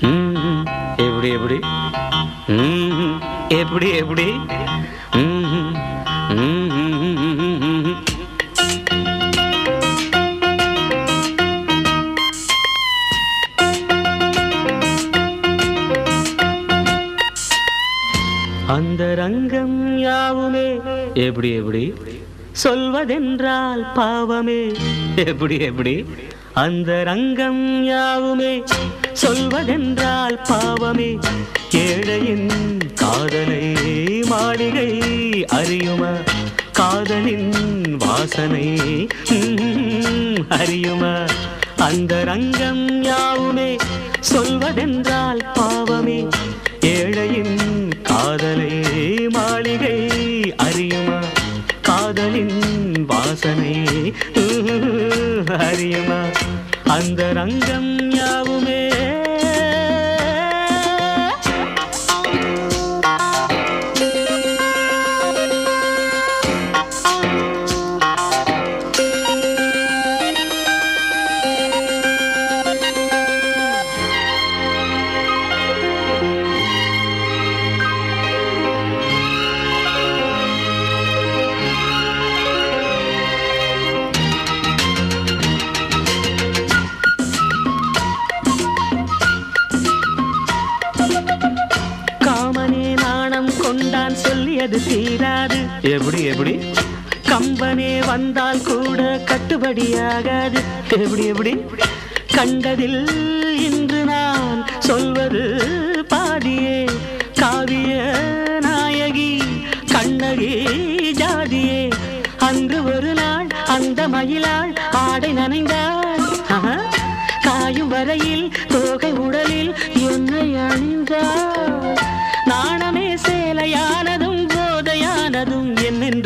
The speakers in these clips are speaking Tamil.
எப்படி எப்படி? எப்படி எப்படி? அந்த ரங்கம் யாவுமே எப்படி எப்படி? சொல்வதென்றால் பாவமே. எப்படி எப்படி? அந்த ரங்கம் யாவுமே சொல்வதென்றால் பாவமே. ஏழையின் காதலை மாளிகை அறியுமா? காதலின் வாசனை அறியுமா? அந்த ரங்கம் யாவுமே சொல்வதென்றால் பாவமே. ஏழையின் காதலை மாளிகை அறி வாசனை. உம், அறியுமா அந்த ரங்கம் யாவுமே கொண்டான் சொல்லியது தீராது. எப்படி எப்படி? கம்பனே வந்தால் கூட கட்டுப்படியாகாது எப்படி எப்படி? கண்டதில் இன்று நான் சொல்வது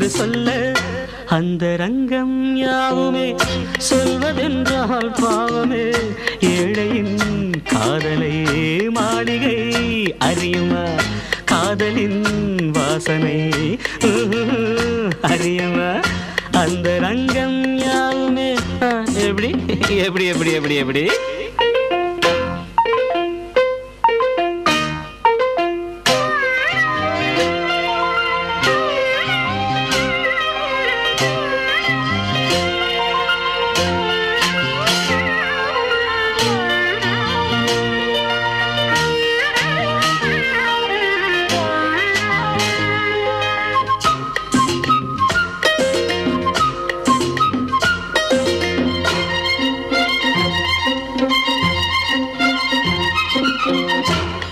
என்னென்று சொல்ல அந்த ரங்கம் யாவுமே சொல்வதென்றால் பாவமே. ஏழையின் காதலை மாளிகை அறியுமா? காதலின் வாசனை அறியுமா? அந்த ரங்கம் யாவுமே எப்படி? எப்படி எப்படி எப்படி எப்படி?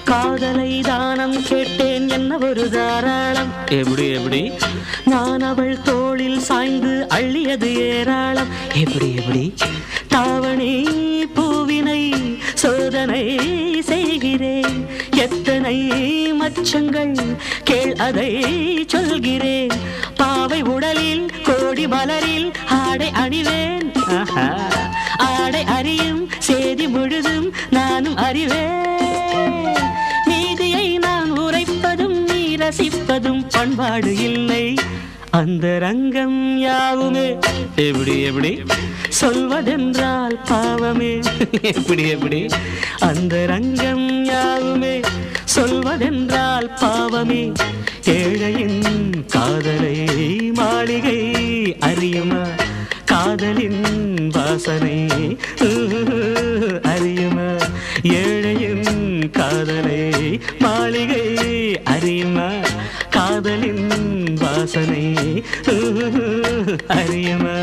காதலை தானம் கேட்டேன் என்ன ஒரு தாராளம்? எப்படி எப்படி? நான் அவள் தோளில் சாய்ந்து அள்ளியது ஏராளம். எப்படி எப்படி? தாவணி பூவினை சோதனை செய்கிறேன். எத்தனை மச்சங்கள் கேள் அதை சொல்கிறேன். பாவை உடலில் கோடி மலரில் ஆடை அணிவேன். ஆஹா. ரசிப்பதும் பண்பாடு இல்லை. அந்த ரங்கம் யாவுமே? எப்படி எப்படி? சொல்வதென்றால் பாவமே. எப்படி எப்படி? அந்த ரங்கம் யாவுமே? சொல்வதென்றால் பாவமே. ஏழையின் காதலை மாளிகை அறியுமா? காதலின் வாசனை அறியுமா? ஏழையின் காதலின் வாசனை அறியமா